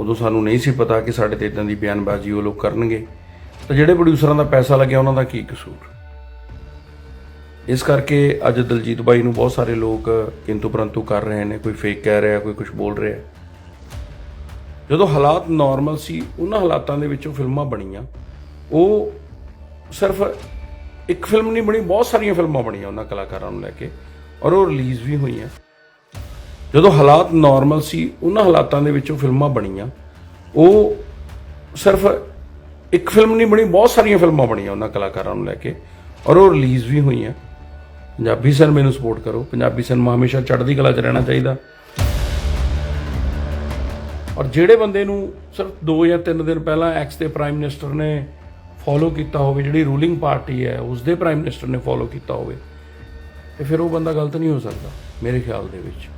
ਉਦੋਂ ਸਾਨੂੰ ਨਹੀਂ ਸੀ ਪਤਾ ਕਿ ਸਾਡੇ ਤੇ ਇਦਾਂ ਦੀ ਬਿਆਨਬਾਜ਼ੀ ਉਹ ਲੋਕ ਕਰਨਗੇ। ਤਾਂ ਜਿਹੜੇ ਪ੍ਰੋਡਿਊਸਰਾਂ ਦਾ ਪੈਸਾ ਲੱਗਿਆ, ਉਹਨਾਂ ਦਾ ਕੀ ਕਸੂਰ? ਇਸ ਕਰਕੇ ਅੱਜ ਦਲਜੀਤ ਬਾਈ ਨੂੰ ਬਹੁਤ ਸਾਰੇ ਲੋਕ ਕਿੰਤੂ ਪਰੰਤੂ ਕਰ ਰਹੇ ਨੇ, ਕੋਈ ਫੇਕ ਕਹਿ ਰਿਹਾ, ਕੋਈ ਕੁਝ ਬੋਲ ਰਿਹਾ। ਜਦੋਂ ਹਾਲਾਤ ਨਾਰਮਲ ਸੀ, ਉਹਨਾਂ ਹਾਲਾਤਾਂ ਦੇ ਵਿੱਚੋਂ ਫਿਲਮਾਂ ਬਣੀਆਂ। ਉਹ ਸਿਰਫ ਇੱਕ ਫਿਲਮ ਨਹੀਂ ਬਣੀ, ਬਹੁਤ ਸਾਰੀਆਂ ਫਿਲਮਾਂ ਬਣੀਆਂ ਉਹਨਾਂ ਕਲਾਕਾਰਾਂ ਨੂੰ ਲੈ ਕੇ। ਔਰ ਉਹ ਰਿਲੀਜ਼ ਵੀ ਹੋਈਆਂ। ਜਦੋਂ ਹਾਲਾਤ ਨਾਰਮਲ ਸੀ, ਉਹਨਾਂ ਹਾਲਾਤਾਂ ਦੇ ਵਿੱਚੋਂ ਫਿਲਮਾਂ ਬਣੀਆਂ। ਉਹ ਸਿਰਫ ਇੱਕ ਫਿਲਮ ਨਹੀਂ ਬਣੀ, ਬਹੁਤ ਸਾਰੀਆਂ ਫਿਲਮਾਂ ਬਣੀਆਂ ਉਹਨਾਂ ਕਲਾਕਾਰਾਂ ਨੂੰ ਲੈ ਕੇ, ਔਰ ਉਹ ਰਿਲੀਜ਼ ਵੀ ਹੋਈਆਂ। ਪੰਜਾਬੀ ਸਿਨੇਮੇ ਨੂੰ ਸਪੋਰਟ ਕਰੋ। ਪੰਜਾਬੀ ਸਿਨੇਮਾ ਹਮੇਸ਼ਾ ਚੜ੍ਹਦੀ ਕਲਾ 'ਚ ਰਹਿਣਾ ਚਾਹੀਦਾ। ਔਰ ਜਿਹੜੇ ਬੰਦੇ ਨੂੰ ਸਿਰਫ 2 ਜਾਂ 3 ਦਿਨ ਪਹਿਲਾਂ ਐਕਸ ਦੇ ਪ੍ਰਾਈਮ ਮਿਨਿਸਟਰ ਨੇ ਫੋਲੋ ਕੀਤਾ ਹੋਵੇ, ਜਿਹੜੀ ਰੂਲਿੰਗ ਪਾਰਟੀ ਹੈ, ਉਸ ਦੇ ਪ੍ਰਾਈਮ ਮਿਨਿਸਟਰ ਨੇ ਫੋਲੋ ਕੀਤਾ ਹੋਵੇ, ਤੇ ਫਿਰ ਉਹ ਬੰਦਾ ਗਲਤ ਨਹੀਂ ਹੋ ਸਕਦਾ, ਮੇਰੇ ਖਿਆਲ ਦੇ ਵਿੱਚ।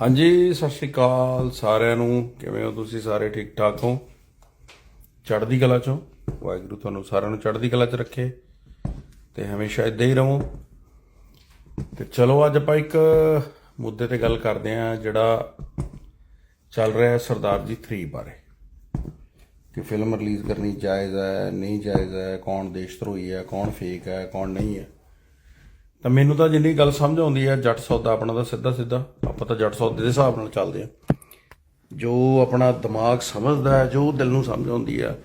ਹਾਂਜੀ, ਸਤਿ ਸ਼੍ਰੀ ਅਕਾਲ ਸਾਰਿਆਂ ਨੂੰ। ਕਿਵੇਂ ਹੋ ਤੁਸੀਂ ਸਾਰੇ? ਠੀਕ ਠਾਕ ਹੋ? ਚੜ੍ਹਦੀ ਕਲਾ ਚੋਂ? ਵਾਹਿਗੁਰੂ ਤੁਹਾਨੂੰ ਸਾਰਿਆਂ ਨੂੰ ਚੜ੍ਹਦੀ ਕਲਾ 'ਚ ਰੱਖੇ ਤੇ ਹਮੇਸ਼ਾ ਇਦਾਂ ਹੀ ਰਹੋ। ਤੇ ਚਲੋ, ਅੱਜ ਆਪਾਂ ਇੱਕ ਮੁੱਦੇ ਤੇ ਗੱਲ ਕਰਦੇ ਆਂ ਜਿਹੜਾ ਚੱਲ ਰਿਹਾ ਹੈ ਸਰਦਾਰ ਜੀ 3 ਬਾਰੇ। ਕਿ ਫਿਲਮ ਰਿਲੀਜ਼ ਕਰਨੀ ਜਾਇਜ਼ ਹੈ, ਨਹੀਂ ਜਾਇਜ਼ ਹੈ, ਕੌਣ ਦੇਸ਼ ਧਰੋਹੀ ਹੈ, ਕੌਣ ਫੇਕ ਹੈ, ਕੌਣ ਨਹੀਂ ਹੈ। ਤਾਂ ਮੈਨੂੰ ਤਾਂ ਜਿੰਨੀ ਗੱਲ ਸਮਝ ਆਉਂਦੀ ਹੈ, ਜੱਟ ਸੌਦਾ ਆਪਣਾ ਤਾਂ ਸਿੱਧਾ ਸਿੱਧਾ, ਆਪਾਂ ਤਾਂ ਜੱਟ ਸੌਦੇ ਦੇ ਹਿਸਾਬ ਨਾਲ ਚੱਲਦੇ ਆ ਜੋ ਆਪਣਾ ਦਿਮਾਗ ਸਮਝਦਾ ਹੈ, ਜੋ ਦਿਲ ਨੂੰ ਸਮਝ ਆਉਂਦੀ ਆ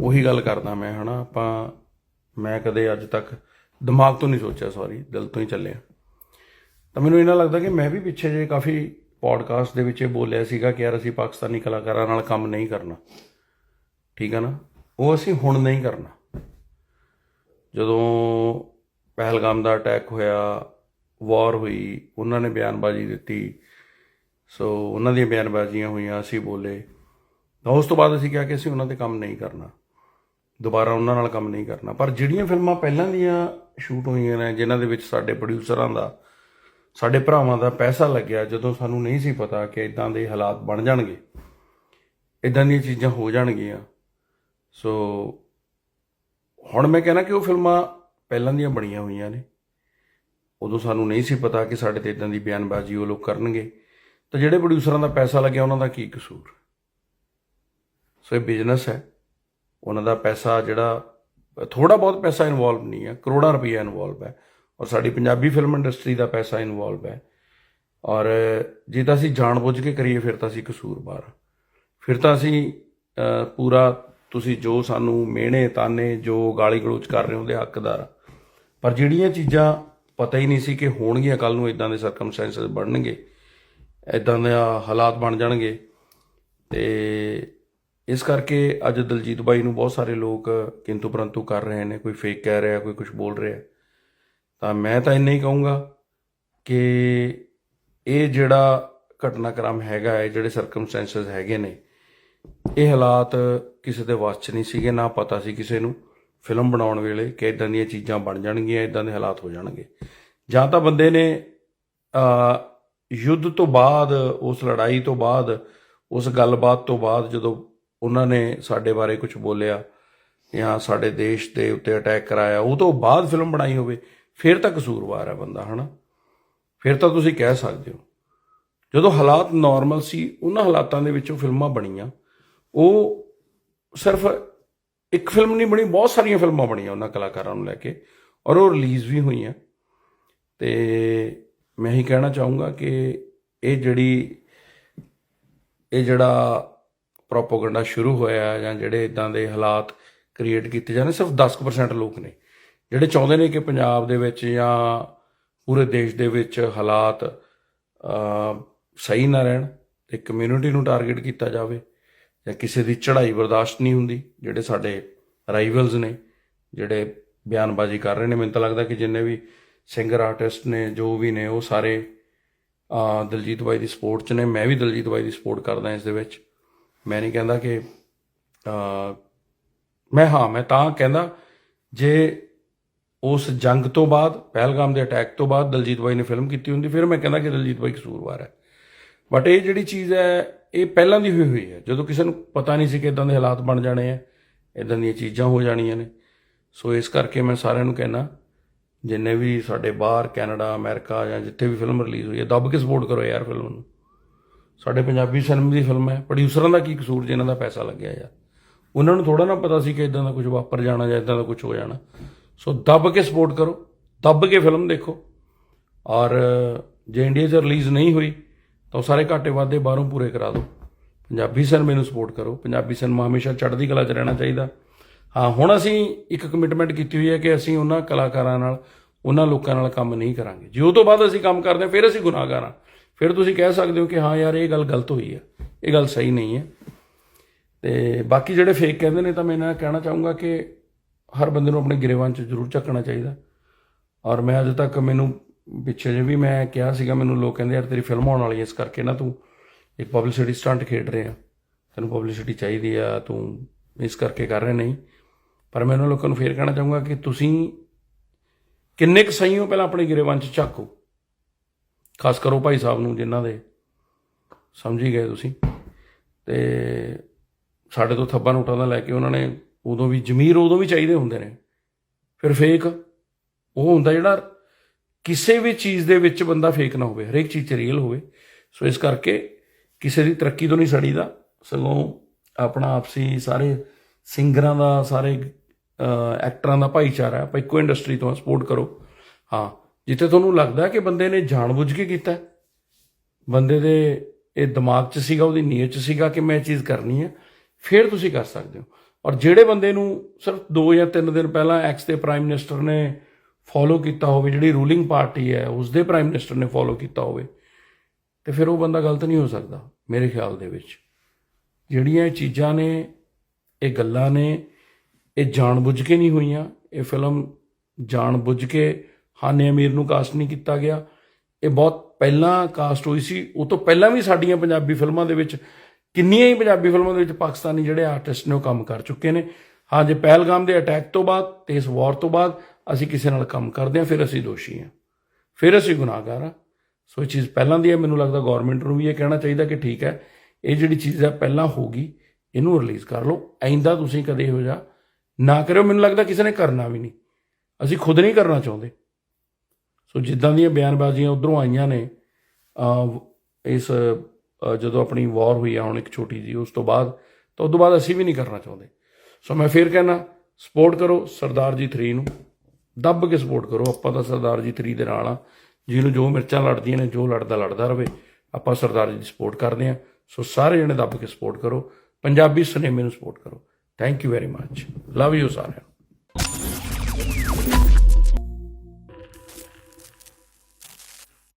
ਉਹੀ ਗੱਲ ਕਰਦਾ ਮੈਂ, ਹਨਾ? ਆਪਾਂ, ਮੈਂ ਕਦੇ ਅੱਜ ਤੱਕ ਦਿਮਾਗ ਤੋਂ ਨਹੀਂ ਸੋਚਿਆ ਸੌਰੀ ਦਿਲ ਤੋਂ ਹੀ ਚੱਲਿਆ। ਤਾਂ ਮੈਨੂੰ ਇਹਨਾਂ ਲੱਗਦਾ ਕਿ ਮੈਂ ਵੀ ਪਿੱਛੇ ਜੇ ਕਾਫੀ ਪੋਡਕਾਸਟ ਦੇ ਵਿੱਚ ਇਹ ਬੋਲਿਆ ਸੀਗਾ ਕਿ ਯਾਰ ਅਸੀਂ ਪਾਕਿਸਤਾਨੀ ਕਲਾਕਾਰਾਂ ਨਾਲ ਕੰਮ ਨਹੀਂ ਕਰਨਾ। ਠੀਕ ਆ ਨਾ? ਉਹ ਅਸੀਂ ਹੁਣ ਨਹੀਂ ਕਰਨਾ। ਜਦੋਂ ਪਹਿਲਗਾਮ ਦਾ ਅਟੈਕ ਹੋਇਆ ਵਾਰ ਹੋਈ, ਉਹਨਾਂ ਨੇ ਬਿਆਨਬਾਜ਼ੀ ਦਿੱਤੀ। ਸੋ ਉਹਨਾਂ ਦੀਆਂ ਬਿਆਨਬਾਜ਼ੀਆਂ ਹੋਈਆਂ, ਅਸੀਂ ਬੋਲੇ। ਤਾਂ ਉਸ ਤੋਂ ਬਾਅਦ ਅਸੀਂ ਕਿਹਾ ਕਿ ਅਸੀਂ ਉਹਨਾਂ ਤੇ ਕੰਮ ਨਹੀਂ ਕਰਨਾ। ਦੁਬਾਰਾ ਉਹਨਾਂ ਨਾਲ ਕੰਮ ਨਹੀਂ ਕਰਨਾ। ਪਰ ਜਿਹੜੀਆਂ ਫਿਲਮਾਂ ਪਹਿਲਾਂ ਦੀਆਂ ਸ਼ੂਟ ਹੋਈਆਂ ਨੇ, ਜਿਨ੍ਹਾਂ ਦੇ ਵਿੱਚ ਸਾਡੇ ਪ੍ਰੋਡਿਊਸਰਾਂ ਦਾ, ਸਾਡੇ ਭਰਾਵਾਂ ਦਾ ਪੈਸਾ ਲੱਗਿਆ, ਜਦੋਂ ਸਾਨੂੰ ਨਹੀਂ ਸੀ ਪਤਾ ਕਿ ਇਦਾਂ ਦੇ ਹਾਲਾਤ ਬਣ ਜਾਣਗੇ। ਇਦਾਂ ਦੀਆਂ ਚੀਜ਼ਾਂ ਹੋ ਜਾਣਗੀਆਂ। ਸੋ ਹੁਣ ਮੈਂ ਕਹਿਣਾ ਕਿ ਉਹ ਫਿਲਮਾਂ ਪਹਿਲਾਂ ਦੀਆਂ ਬਣੀਆਂ ਹੋਈਆਂ ਨੇ। ਉਦੋਂ ਸਾਨੂੰ ਨਹੀਂ ਸੀ ਪਤਾ ਕਿ ਸਾਡੇ ਤੇ ਇਦਾਂ ਦੀ ਬਿਆਨਬਾਜ਼ੀ ਉਹ ਲੋਕ ਕਰਨਗੇ। ਤਾਂ ਜਿਹੜੇ ਪ੍ਰੋਡਿਊਸਰਾਂ ਦਾ ਪੈਸਾ ਲੱਗਿਆ, ਉਹਨਾਂ ਦਾ ਕੀ ਕਸੂਰ? ਸੋ ਇਹ ਬਿਜ਼ਨਸ ਹੈ। ਉਹਨਾਂ ਦਾ ਪੈਸਾ ਜਿਹੜਾ ਥੋੜਾ ਬਹੁਤ ਪੈਸਾ ਇਨਵੋਲਵ ਨਹੀਂ ਹੈ। ਕਰੋੜਾਂ ਰੁਪਈਆ ਇਨਵੋਲਵ ਹੈ। ਔਰ ਸਾਡੀ ਪੰਜਾਬੀ ਫਿਲਮ ਇੰਡਸਟਰੀ ਦਾ ਪੈਸਾ ਇਨਵੋਲਵ ਹੈ। ਔਰ ਜੇ ਤਾਂ ਅਸੀਂ ਜਾਣਬੁੱਝ ਕੇ ਕਰੀਏ, ਫਿਰ ਤਾਂ ਅਸੀਂ ਕਸੂਰਵਾਰ ਹਾਂ। ਫਿਰ ਤਾਂ ਅਸੀਂ ਪੂਰਾ ਤੁਸੀਂ ਜੋ ਸਾਨੂੰ ਮਿਹਣੇ ਤਾਨੇ ਜੋ ਗਾਲੀ ਗਲੋਚ ਕਰ ਰਹੇ ਹੋ ਉਹਦੇ ਹੱਕਦਾਰ ਪਰ ਜਿਹੜੀਆਂ ਚੀਜ਼ਾਂ ਪਤਾ ਹੀ ਨਹੀਂ ਸੀ ਕਿ ਹੋਣਗੀਆਂ ਕੱਲ ਨੂੰ ਇਦਾਂ ਦੇ ਸਰਕਮਸਟੈਂਸਸ ਬਣਨਗੇ ਇਦਾਂ ਦੇ ਹਾਲਾਤ ਬਣ ਜਾਣਗੇ। ਤੇ ਇਸ ਕਰਕੇ ਅੱਜ ਦਲਜੀਤ ਬਾਈ ਨੂੰ ਬਹੁਤ ਸਾਰੇ ਲੋਕ ਕਿੰਤੂ ਪਰੰਤੂ ਕਰ ਰਹੇ ਨੇ, ਕੋਈ ਫੇਕ ਕਹਿ ਰਿਹਾ, ਕੋਈ ਕੁਝ ਬੋਲ ਰਿਹਾ। ਤਾਂ ਮੈਂ ਤਾਂ ਇੰਨਾ ਹੀ ਕਹੂੰਗਾ ਕਿ ਇਹ ਜਿਹੜਾ ਘਟਨਾਕ੍ਰਮ ਹੈਗਾ ਹੈ, ਜਿਹੜੇ ਸਰਕਮਸਟੈਂਸਸ ਹੈਗੇ ਨੇ, ਇਹ ਹਾਲਾਤ ਕਿਸੇ ਦੇ ਵੱਸ 'ਚ ਨਹੀਂ ਸੀਗੇ, ਨਾ ਪਤਾ ਸੀ ਕਿਸੇ ਨੂੰ। ਫਿਲਮ ਬਣਾਉਣ ਵੇਲੇ ਕਿ ਇਦਾਂ ਦੀਆਂ ਚੀਜ਼ਾਂ ਬਣ ਜਾਣਗੀਆਂ ਇਦਾਂ ਦੇ ਹਾਲਾਤ ਹੋ ਜਾਣਗੇ। ਜਾਂ ਤਾਂ ਬੰਦੇ ਨੇ, ਅ, ਯੁੱਧ ਤੋਂ ਬਾਅਦ, ਉਸ ਲੜਾਈ ਤੋਂ ਬਾਅਦ, ਉਸ ਗੱਲਬਾਤ ਤੋਂ ਬਾਅਦ ਜਦੋਂ ਉਹਨਾਂ ਨੇ ਸਾਡੇ ਬਾਰੇ ਕੁਝ ਬੋਲਿਆ ਜਾਂ ਸਾਡੇ ਦੇਸ਼ ਦੇ ਉੱਤੇ ਅਟੈਕ ਕਰਾਇਆ, ਉਹ ਤੋਂ ਬਾਅਦ ਫਿਲਮ ਬਣਾਈ ਹੋਵੇ, ਫਿਰ ਤਾਂ ਕਸੂਰਵਾਰ ਹੈ ਬੰਦਾ, ਹਨਾ? ਫਿਰ ਤਾਂ ਤੁਸੀਂ ਕਹਿ ਸਕਦੇ ਹੋ। ਜਦੋਂ ਹਾਲਾਤ ਨਾਰਮਲ ਸੀ, ਉਹਨਾਂ ਹਾਲਾਤਾਂ ਦੇ ਵਿੱਚੋਂ ਫਿਲਮਾਂ ਬਣੀਆਂ, ਉਹ ਸਿਰਫ ਇੱਕ ਫਿਲਮ ਨਹੀਂ ਬਣੀ, ਬਹੁਤ ਸਾਰੀਆਂ ਫਿਲਮਾਂ ਬਣੀਆਂ ਉਹਨਾਂ ਕਲਾਕਾਰਾਂ ਨੂੰ ਲੈ ਕੇ, ਔਰ ਉਹ ਰਿਲੀਜ਼ ਵੀ ਹੋਈਆਂ। ਤੇ ਮੈਂ ਹੀ ਕਹਿਣਾ ਚਾਹੂੰਗਾ ਕਿ ਇਹ ਜਿਹੜੀ, ਇਹ ਜਿਹੜਾ ਪ੍ਰੋਪਗੈਂਡਾ ਸ਼ੁਰੂ ਹੋਇਆ ਜਾਂ ਜਿਹੜੇ ਇਦਾਂ ਦੇ ਹਾਲਾਤ ਕ੍ਰੀਏਟ ਕੀਤੇ ਜਾਂਦੇ ਸਿਰਫ 10% ਲੋਕ ਨੇ, ਜਿਹੜੇ ਚਾਹੁੰਦੇ ਨੇ ਕਿ ਪੰਜਾਬ ਦੇ ਵਿੱਚ ਜਾਂ ਪੂਰੇ ਦੇਸ਼ ਦੇ ਵਿੱਚ ਹਾਲਾਤ ਸਹੀ ਨਾ ਰਹਿਣ, ਤੇ ਕਮਿਊਨਿਟੀ ਨੂੰ ਟਾਰਗੇਟ ਕੀਤਾ ਜਾਵੇ। ਜਾਂ ਕਿਸੇ ਦੀ ਚੜ੍ਹਾਈ ਬਰਦਾਸ਼ਤ ਨਹੀਂ ਹੁੰਦੀ ਜਿਹੜੇ ਸਾਡੇ ਰਾਈਵਲਸ ਨੇ ਜਿਹੜੇ ਬਿਆਨਬਾਜ਼ੀ ਕਰ ਰਹੇ ਨੇ ਮੈਨੂੰ ਤਾਂ ਲੱਗਦਾ ਕਿ ਜਿੰਨੇ ਵੀ ਸਿੰਗਰ ਆਰਟਿਸਟ ਨੇ ਜੋ ਵੀ ਨੇ ਉਹ ਸਾਰੇ ਅ, ਦਲਜੀਤ ਬਾਈ ਦੀ ਸਪੋਰਟ 'ਚ ਨੇ ਮੈਂ ਵੀ ਦਲਜੀਤ ਬਾਈ ਦੀ ਸਪੋਰਟ ਕਰਦਾ ਇਸ ਦੇ ਵਿੱਚ। ਮੈਂ ਨਹੀਂ ਕਹਿੰਦਾ ਕਿ ਅ, ਮੈਂ ਹਾਂ ਮੈਂ ਤਾਂ ਕਹਿੰਦਾ ਜੇ ਉਸ ਜੰਗ ਤੋਂ ਬਾਅਦ ਪਹਿਲਗਾਮ ਦੇ ਅਟੈਕ ਤੋਂ ਬਾਅਦ ਦਲਜੀਤ ਬਾਈ ਨੇ ਫਿਲਮ ਕੀਤੀ ਹੁੰਦੀ ਫਿਰ ਮੈਂ ਕਹਿੰਦਾ ਕਿ ਦਲਜੀਤ ਬਾਈ ਕਸੂਰਵਾਰ ਹੈ। ਬਟ ਇਹ ਜਿਹੜੀ ਚੀਜ਼ ਹੈ, ਇਹ ਪਹਿਲਾਂ ਦੀ ਹੋਈ ਹੋਈ ਹੈ। ਜਦੋਂ ਕਿਸੇ ਨੂੰ ਪਤਾ ਨਹੀਂ ਸੀ ਕਿ ਇਦਾਂ ਦੇ ਹਾਲਾਤ ਬਣ ਜਾਣੇ ਆ ਇਦਾਂ ਦੀਆਂ ਚੀਜ਼ਾਂ ਹੋ ਜਾਣੀਆਂ ਨੇ। ਸੋ ਇਸ ਕਰਕੇ ਮੈਂ ਸਾਰਿਆਂ ਨੂੰ ਕਹਿਣਾ ਜਿੰਨੇ ਵੀ ਸਾਡੇ ਬਾਹਰ ਕੈਨੇਡਾ, ਅਮਰੀਕਾ ਜਾਂ ਜਿੱਥੇ ਵੀ ਫਿਲਮ ਰਿਲੀਜ਼ ਹੋਈ ਹੈ, ਦੱਬ ਕੇ ਸਪੋਰਟ ਕਰੋ ਯਾਰ ਫਿਲਮ ਨੂੰ। ਸਾਡੇ ਪੰਜਾਬੀ ਸਿਨੇਮੇ ਦੀ ਫਿਲਮ ਹੈ। ਪ੍ਰੋਡਿਊਸਰਾਂ ਦਾ ਕੀ ਕਸੂਰ ਜਿਨ੍ਹਾਂ ਦਾ ਪੈਸਾ ਲੱਗਿਆ ਯਾਰ। ਉਹਨਾਂ ਨੂੰ ਥੋੜਾ ਨਾ ਪਤਾ ਸੀ ਕਿ ਇਦਾਂ ਦਾ ਕੁਝ ਵਾਪਰ ਜਾਣਾ ਜਾਂ ਇਦਾਂ ਦਾ ਕੁਝ ਹੋ ਜਾਣਾ। ਸੋ ਦੱਬ ਕੇ ਸਪੋਰਟ ਕਰੋ। ਦੱਬ ਕੇ ਫਿਲਮ ਦੇਖੋ। ਔਰ ਜੇ ਇੰਡੀਆ 'ਚ ਰਿਲੀਜ਼ ਨਹੀਂ ਹੋਈ ਤਾਂ ਉਹ ਸਾਰੇ ਘਾਟੇ ਵਾਧੇ ਬਾਹਰੋਂ ਪੂਰੇ ਕਰਾ ਦਿਓ। ਪੰਜਾਬੀ ਸਿਨੇਮੇ ਨੂੰ ਸਪੋਰਟ ਕਰੋ। ਪੰਜਾਬੀ ਸਿਨੇਮਾ ਹਮੇਸ਼ਾ ਚੜ੍ਹਦੀ ਕਲਾ 'ਚ ਰਹਿਣਾ ਚਾਹੀਦਾ। ਹਾਂ, ਹੁਣ ਅਸੀਂ ਇੱਕ ਕਮਿਟਮੈਂਟ ਕੀਤੀ ਹੋਈ ਹੈ ਕਿ ਅਸੀਂ ਉਹਨਾਂ ਕਲਾਕਾਰਾਂ ਨਾਲ, ਉਹਨਾਂ ਲੋਕਾਂ ਨਾਲ ਕੰਮ ਨਹੀਂ ਕਰਾਂਗੇ। ਜੇ ਉਹ ਤੋਂ ਬਾਅਦ ਅਸੀਂ ਕੰਮ ਕਰਦੇ ਹਾਂ, ਫਿਰ ਅਸੀਂ ਗੁਨਾਹਗਾਰ ਹਾਂ। ਫਿਰ ਤੁਸੀਂ ਕਹਿ ਸਕਦੇ ਹੋ ਕਿ ਹਾਂ ਯਾਰ, ਇਹ ਗੱਲ ਗਲਤ ਹੋਈ ਹੈ। ਇਹ ਗੱਲ ਸਹੀ ਨਹੀਂ ਹੈ। ਤੇ ਬਾਕੀ ਜਿਹੜੇ ਫੇਕ ਕਹਿੰਦੇ ਨੇ, ਤਾਂ ਮੈਂ ਇਹਨਾਂ ਕਹਿਣਾ ਚਾਹੂੰਗਾ ਕਿ ਹਰ ਬੰਦੇ ਨੂੰ ਆਪਣੇ ਗਿਰੇਵਾਨ 'ਚ ਜ਼ਰੂਰ ਝੱਕਣਾ ਚਾਹੀਦਾ। ਔਰ ਮੈਂ ਅਜੇ ਤੱਕ ਮੈਨੂੰ ਪਿੱਛੇ ਜੇ ਵੀ ਮੈਂ ਕਿਹਾ ਸੀਗਾ, ਮੈਨੂੰ ਲੋਕ ਕਹਿੰਦੇ, ਯਾਰ ਤੇਰੀ ਫਿਲਮ ਆਉਣ ਵਾਲੀ ਹੈ, ਇਸ ਕਰਕੇ ਨਾ ਤੂੰ ਇੱਕ ਪਬਲਿਸਿਟੀ ਸਟੰਟ ਖੇਡ ਰਿਹਾ ਤੈਨੂੰ ਪਬਲਿਸਿਟੀ ਚਾਹੀਦੀ ਆ, ਤੂੰ ਇਸ ਕਰਕੇ ਕਰ ਰਿਹਾ, ਨਹੀਂ। ਪਰ ਮੈਂ ਉਹਨਾਂ ਲੋਕਾਂ ਨੂੰ ਫੇਰ ਕਹਿਣਾ ਚਾਹੂੰਗਾ ਕਿ ਤੁਸੀਂ ਕਿੰਨੇ ਕੁ ਸਹੀ ਹੋ, ਪਹਿਲਾਂ ਆਪਣੇ ਗਿਰੇਵਾਨ 'ਚ ਝਾਕੋ। ਖਾਸ ਕਰੋ ਭਾਈ ਸਾਹਿਬ ਨੂੰ, ਜਿਨ੍ਹਾਂ ਦੇ ਸਮਝੀ ਗਏ ਤੁਸੀਂ। ਤੇ ਸਾਡੇ ਤੋਂ ਥੱਬਾ ਨੋਟਾਂ ਦਾ ਲੈ ਕੇ ਉਹਨਾਂ ਨੇ ਉਦੋਂ ਵੀ, ਜ਼ਮੀਰ ਉਦੋਂ ਵੀ ਚਾਹੀਦੇ ਹੁੰਦੇ ਨੇ। ਫਿਰ ਫੇਕ ਉਹ ਹੁੰਦਾ ਜਿਹੜਾ ਕਿਸੇ ਵੀ ਚੀਜ਼ ਦੇ ਵਿੱਚ ਬੰਦਾ ਫੇਕ ਨਾ ਹੋਵੇ, ਹਰੇਕ ਚੀਜ਼ 'ਚ ਰੀਅਲ ਹੋਵੇ। ਸੋ ਇਸ ਕਰਕੇ ਕਿਸੇ ਦੀ ਤਰੱਕੀ ਤੋਂ ਨਹੀਂ ਸੜੀਦਾ। ਸਗੋਂ ਆਪਣਾ ਆਪਸੀ ਸਾਰੇ ਸਿੰਗਰਾਂ ਦਾ, ਸਾਰੇ ਐਕਟਰਾਂ ਦਾ ਭਾਈਚਾਰਾ ਆਪਾਂ ਇੱਕੋ ਇੰਡਸਟਰੀ ਤੋਂ ਸਪੋਰਟ ਕਰੋ। ਹਾਂ, ਜਿੱਥੇ ਤੁਹਾਨੂੰ ਲੱਗਦਾ ਕਿ ਬੰਦੇ ਨੇ ਜਾਣਬੁੱਝ ਕੇ ਕੀਤਾ ਬੰਦੇ ਦੇ ਇਹ ਦਿਮਾਗ 'ਚ ਸੀਗਾ, ਉਹਦੀ ਨੀਅਤ 'ਚ ਸੀਗਾ ਕਿ ਮੈਂ ਇਹ ਚੀਜ਼ ਕਰਨੀ ਹੈ, ਫਿਰ ਤੁਸੀਂ ਕਰ ਸਕਦੇ ਹੋ। ਔਰ ਜਿਹੜੇ ਬੰਦੇ ਨੂੰ ਸਿਰਫ 2 ਜਾਂ 3 ਦਿਨ ਪਹਿਲਾਂ ਐਕਸ ਦੇ ਪ੍ਰਾਈਮ ਮਿਨਿਸਟਰ ਨੇ ਫੋਲੋ ਕੀਤਾ ਹੋਵੇ, ਜਿਹੜੀ ਰੂਲਿੰਗ ਪਾਰਟੀ ਹੈ ਉਸ ਦੇ ਪ੍ਰਾਈਮ ਮਿਨਿਸਟਰ ਨੇ ਫੋਲੋ ਕੀਤਾ ਹੋਵੇ, ਤੇ ਫਿਰ ਉਹ ਬੰਦਾ ਗਲਤ ਨਹੀਂ ਹੋ ਸਕਦਾ, ਮੇਰੇ ਖਿਆਲ ਦੇ ਵਿੱਚ। ਜਿਹੜੀਆਂ ਇਹ ਚੀਜ਼ਾਂ ਨੇ, ਇਹ ਗੱਲਾਂ ਨੇ, ਇਹ ਜਾਣਬੁੱਝ ਕੇ ਨਹੀਂ ਹੋਈਆਂ, ਇਹ ਫਿਲਮ ਜਾਣਬੁੱਝ ਕੇ ਹਾਨੇ ਅਮੀਰ ਨੂੰ ਕਾਸਟ ਨਹੀਂ ਕੀਤਾ ਗਿਆ। ਇਹ ਬਹੁਤ ਪਹਿਲਾਂ ਕਾਸਟ ਹੋਈ ਸੀ, ਉਹ ਤੋਂ ਪਹਿਲਾਂ ਵੀ ਸਾਡੀਆਂ ਪੰਜਾਬੀ ਫਿਲਮਾਂ ਦੇ ਵਿੱਚ, ਕਿੰਨੀਆਂ ਹੀ ਪੰਜਾਬੀ ਫਿਲਮਾਂ ਦੇ ਵਿੱਚ ਪਾਕਿਸਤਾਨੀ ਜਿਹੜੇ ਆਰਟਿਸਟ ਨੇ ਉਹ ਕੰਮ ਕਰ ਚੁੱਕੇ ਨੇ। ਹਾਂ, ਜੇ ਪਹਿਲਗਾਮ ਦੇ ਅਟੈਕ ਤੋਂ ਬਾਅਦ, ਤੇ ਇਸ ਵਾਰ ਤੋਂ ਬਾਅਦ ਅਸੀਂ ਕਿਸੇ ਨਾਲ ਕੰਮ ਕਰਦੇ ਹਾਂ, ਫਿਰ ਅਸੀਂ ਦੋਸ਼ੀ ਹਾਂ। ਫਿਰ ਅਸੀਂ ਗੁਨਾਹਗਾਰ ਹਾਂ। ਸੋ ਇਹ ਚੀਜ਼ ਪਹਿਲਾਂ ਦੀ ਹੈ, ਮੈਨੂੰ ਲੱਗਦਾ ਗਵਰਨਮੈਂਟ ਨੂੰ ਵੀ ਇਹ ਕਹਿਣਾ ਚਾਹੀਦਾ ਕਿ ਠੀਕ ਹੈ, ਇਹ ਜਿਹੜੀ ਚੀਜ਼ ਹੈ ਪਹਿਲਾਂ ਹੋਗੀ ਇਹਨੂੰ ਰਿਲੀਜ਼ ਕਰ ਲਓ। ਐਂਦਾ ਤੁਸੀਂ ਕਦੇ ਇਹੋ ਜਿਹਾ ਨਾ ਕਰਿਓ, ਮੈਨੂੰ ਲੱਗਦਾ ਕਿਸੇ ਨੇ ਕਰਨਾ ਵੀ ਨਹੀਂ। ਅਸੀਂ ਖੁਦ ਨਹੀਂ ਕਰਨਾ ਚਾਹੁੰਦੇ। ਸੋ ਜਿੱਦਾਂ ਦੀਆਂ ਬਿਆਨਬਾਜ਼ੀਆਂ ਉਧਰੋਂ ਆਈਆਂ ਨੇ ਇਸ ਜਦੋਂ ਆਪਣੀ ਵਾਰ ਹੋਈ ਆ, ਹੁਣ ਇੱਕ ਛੋਟੀ ਜੀ ਉਸ ਤੋਂ ਬਾਅਦ, ਤਾਂ ਉਸ ਤੋਂ ਬਾਅਦ ਅਸੀਂ ਵੀ ਨਹੀਂ ਕਰਨਾ ਚਾਹੁੰਦੇ। ਸੋ ਮੈਂ ਫੇਰ ਕਹਿਣਾ ਸਪੋਰਟ ਕਰੋ ਸਰਦਾਰ ਜੀ 3 ਨੂੰ। ਦੱਬ ਕੇ ਸਪੋਰਟ ਕਰੋ। ਆਪਾਂ ਤਾਂ ਸਰਦਾਰ ਜੀ 3 ਦੇ ਨਾਲ ਆ। ਜਿਹਨੂੰ ਜੋ ਮਿਰਚਾਂ ਲੜਦੀਆਂ ਨੇ, ਜੋ ਲੜਦਾ ਲੜਦਾ ਰਵੇ, ਆਪਾਂ ਸਰਦਾਰ ਜੀ ਦੀ ਸਪੋਰਟ ਕਰਦੇ ਆ ਸੋ ਸਾਰੇ ਜਣੇ ਦੱਬ ਕੇ ਸਪੋਰਟ ਕਰੋ। ਪੰਜਾਬੀ ਸਿਨੇਮੇ ਨੂੰ ਸਪੋਰਟ ਕਰੋ। Thank you very much love you ਸਾਰਿਆਂ ਨੂੰ।